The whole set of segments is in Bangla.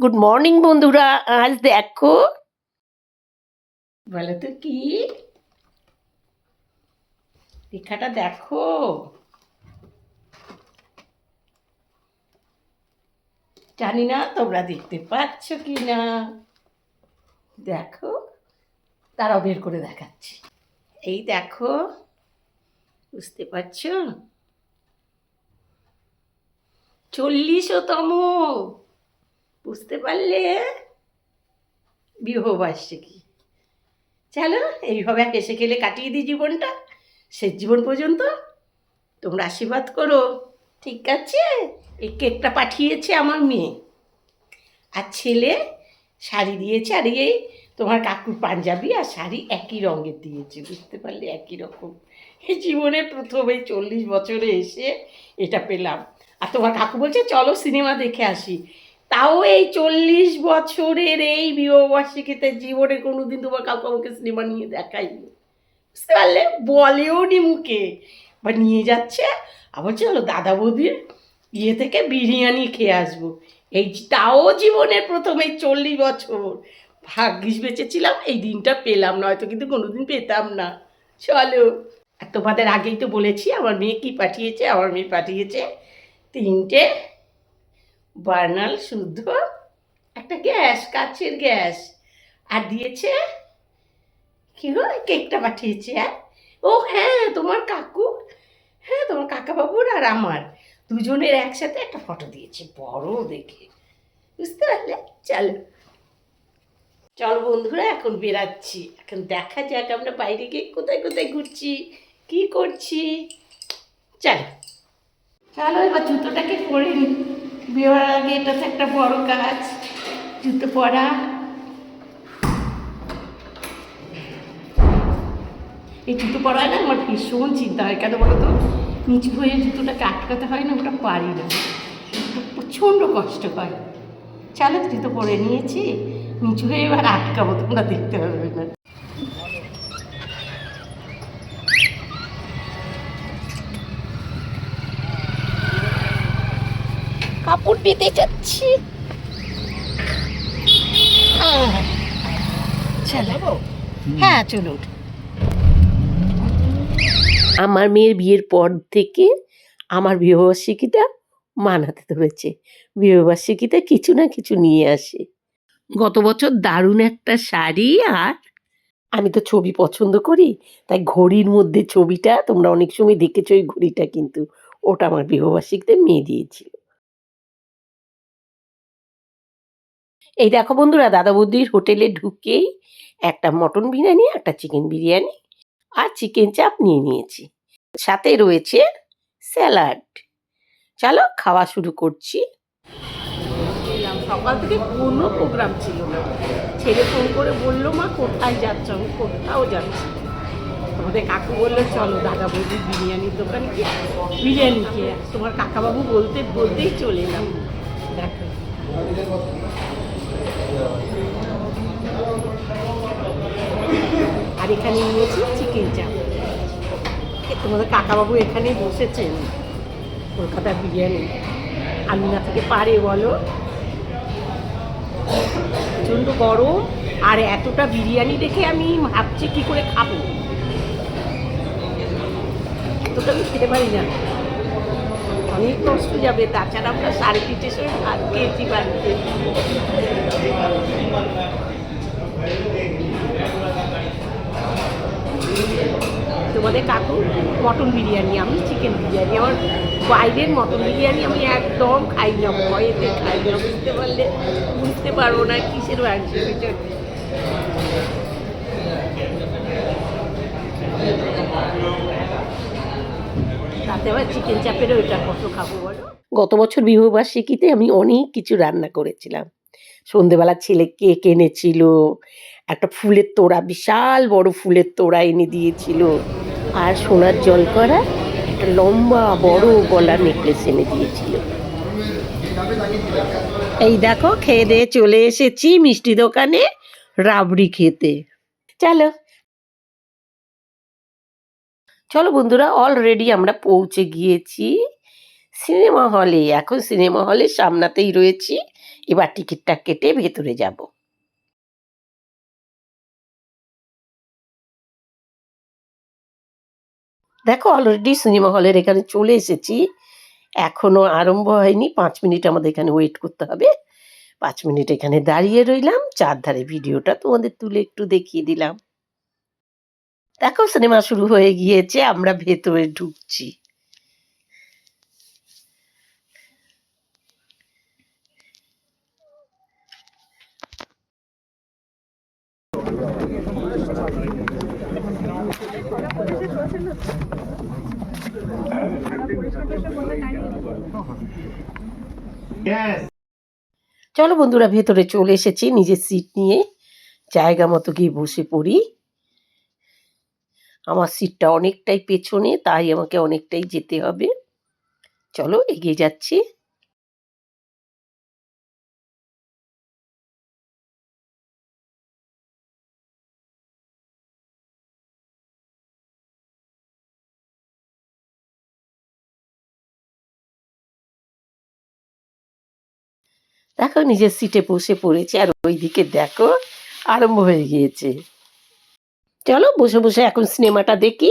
গুড মর্নিং বন্ধুরা। আজ দেখো। বলো তো কি? লেখাটা দেখো। জানি না তোমরা দেখতে পাচ্ছ কি না দেখো। তারাও বের করে দেখাচ্ছি। এই দেখো। বুঝতে পারছ? চল্লিশতম। বুঝতে পারলে বিবাহবার্ষিকী। চলো, এইভাবে হেসে খেলে কাটিয়ে দিই জীবনটা। শেষ জীবন পর্যন্ত তোমরা আশীর্বাদ করো। ঠিক আছে? এই কেকটা পাঠিয়েছে আমার মেয়ে। আর ছেলে শাড়ি দিয়েছে আর এই তোমার কাকুর পাঞ্জাবি আর শাড়ি একই রঙের দিয়েছে, বুঝতে পারলে একই রকম। এই জীবনে প্রথম এই চল্লিশ বছরে এসে এটা পেলাম। আর তোমার কাকু বলছে, চলো সিনেমা দেখে আসি। তাও এই চল্লিশ বছরের এই বিবাহবার্ষিকীতে জীবনে কোনোদিন তোমার কাকু আমাকে সিনেমা নিয়ে দেখায়নি। বুঝতে পারলে? বলেও নি মুখে। বা নিয়ে যাচ্ছে। আবার চলো দাদা বৌদির ইয়ে থেকে বিরিয়ানি খেয়ে আসব। এই তাও জীবনের প্রথম এই চল্লিশ বছর। ভাগ্যিস বেঁচেছিলাম, এই দিনটা পেলাম না, হয়তো কিন্তু কোনোদিন পেতাম না। চলো। আর তোমাদের আগেই তো বলেছি, আমার মেয়ে কি পাঠিয়েছে, আমার মেয়ে পাঠিয়েছে তিনটে বার্নাল শুদ্ধ, একটা গ্যাস, কাচের গ্যাস। আর দিয়েছে, কি গো কেকটা পাঠিয়েছে হ্যাঁ? ও হ্যাঁ তোমার কাকু হ্যাঁ তোমার কাকা বাবুর আর আমার। দুজনের একসাথে একটা ফটো দিয়েছে, বড় দেখে। বুঝতে পারলে? চলো। চল বন্ধুরা, এখন বেরাচ্ছি। এখন দেখা যাক আমরা বাইরে গিয়ে কোথায় কোথায় ঘুরছি, কি করছি। চলো। চলো, এবার জুতোটাকে পরে নি। বিয়ের আগে এটা তো একটা বড় কাজ, জুতো পরা। এই জুতো পরায় না আমার ভীষণ চিন্তা হয়, কেন বলো তো নিচু হয়ে জুতোটাকে আটকাতে হয় না, ওটা পারি না। প্রচণ্ড কষ্ট হয়। চলো জুতো পরে নিয়েছি, নিচু হয়ে এবার আটকাবো, তোমরা দেখতে পারবে না। কাপড় পেতে যাচ্ছি চলো। হ্যাঁ চলুন আমার মেয়ের বিয়ের পর থেকে আমার বিবাহবার্ষিকীটা মানাতে ধরেছে বিবাহবার্ষিকীতে কিছু না কিছু নিয়ে আসে। গত বছর দারুণ একটা শাড়ি আর আমি তো ছবি পছন্দ করি তাই ঘড়ির মধ্যে ছবিটা তোমরা অনেক সময় দেখেছ ওই ঘড়িটা কিন্তু। ওটা আমার বিবাহবার্ষিকীতে মেয়ে দিয়েছিল। এই দেখো বন্ধুরা দাদা বৌদির হোটেলে ঢুকেই একটা মটন বিরিয়ানি, একটা চিকেন বিরিয়ানি আর চিকেন চাপ নিয়ে নিয়েছি। সাথে রয়েছে স্যালাড। চলো খাওয়া শুরু করছি। সকাল থেকে কোনো প্রোগ্রাম ছিল না। ছেলে ফোন করে বলল, মা, কোথায় যাচ্ছ? আমি কোথাও যাচ্ছি তোমাদের কাকু বলল, চলো দাদা বৌদি বিরিয়ানির দোকানে গিয়ে বিরিয়ানি খেয়ে তোমার কাকাবাবু বলতে, বলতেই চলে এলাম। দেখো। আর এখানে নিয়েছি চিকেন চাপ। তোমাদের কাকাবাবু এখানে বসেছেন। কলকাতার বিরিয়ানি। আমি না থেকে পারে, বলো। প্রচণ্ড গরম, আর এতটা বিরিয়ানি দেখে আমি ভাবছি কি করে খাব। এতটা আমি খেতে পারি না। অনেক কষ্ট যাবে, তাছাড়া আমরা সাড়ে তিনটে সময় ভাত খেয়েছি বাড়িতে। তোমাদের কাকু মটন বিরিয়ানি, আমি চিকেন বিরিয়ানি। আমার বাইরের মটন বিরিয়ানি আমি একদম খাই না। ভয়েতে খাই না। বুঝতে পারলে, বুঝতে পারব না কিসের তাতে আবার চিকেন চাপের ওইটা কত খাব বলো? গত বছর বিবাহবার্ষিকীতে আমি অনেক কিছু রান্না করেছিলাম। সন্ধেবেলা ছেলে কেক এনেছিল। একটা ফুলের তোড়া, বিশাল বড় ফুলের তোড়া এনে দিয়েছিল। আর সোনার জল করা একটা লম্বা, বড় গলা নেকলেস এনে দিয়েছিল। এই দেখো, খেয়ে দিয়ে চলে এসেছি মিষ্টি দোকানে রাবড়ি খেতে। চলো। চলো বন্ধুরা অলরেডি আমরা পৌঁছে গিয়েছি। সিনেমা হলে, এখন সিনেমা হলে সামনাতেই রয়েছি। এবার টিকিটটা কেটে ভেতরে যাব। দেখো অলরেডি সিনেমা হলের এখানে চলে এসেছি। এখনও আরম্ভ হয়নি। পাঁচ মিনিট আমাদের এখানে ওয়েট করতে হবে। পাঁচ মিনিট এখানে দাঁড়িয়ে রইলাম। চারধারে ভিডিওটা তোমাদের তুলে একটু দেখিয়ে দিলাম। দেখো সিনেমা শুরু হয়ে গিয়েছে। আমরা ভেতরে ঢুকছি। চলো বন্ধুরা, ভেতরে চলে এসেছি, নিজের সিট নিয়ে, জায়গা মতো গিয়ে বসে পড়ি। আমার সিটটা অনেকটাই পেছনে, তাই আমাকে অনেকটাই যেতে হবে। চলো এগিয়ে যাচ্ছি। দেখো নিজের সিটে বসে পড়েছে, আর ওইদিকে দেখো আরম্ভ হয়ে গিয়েছে। চলো বসে বসে এখন সিনেমাটা দেখি।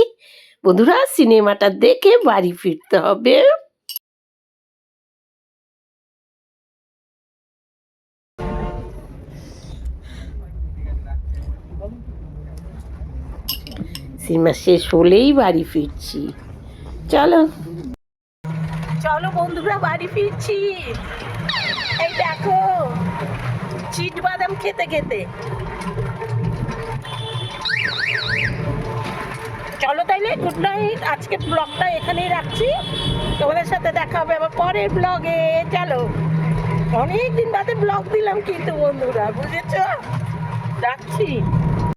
বন্ধুরা সিনেমাটা দেখে বাড়ি ফিরতে হবে। সিনেমা শেষ হলেই বাড়ি ফিরছি। চলো। চলো বন্ধুরা, বাড়ি ফিরছি। এই দেখো, চিট বাদাম খেতে খেতে। চলো তাইলে গুড নাইট আজকে ব্লগটা এখানেই রাখছি। তোমাদের সাথে দেখা হবে আবার পরের ব্লগে চলো অনেক দিন বাদে ব্লগ দিলাম কিন্তু বন্ধুরা, বুঝেছ? রাখছি।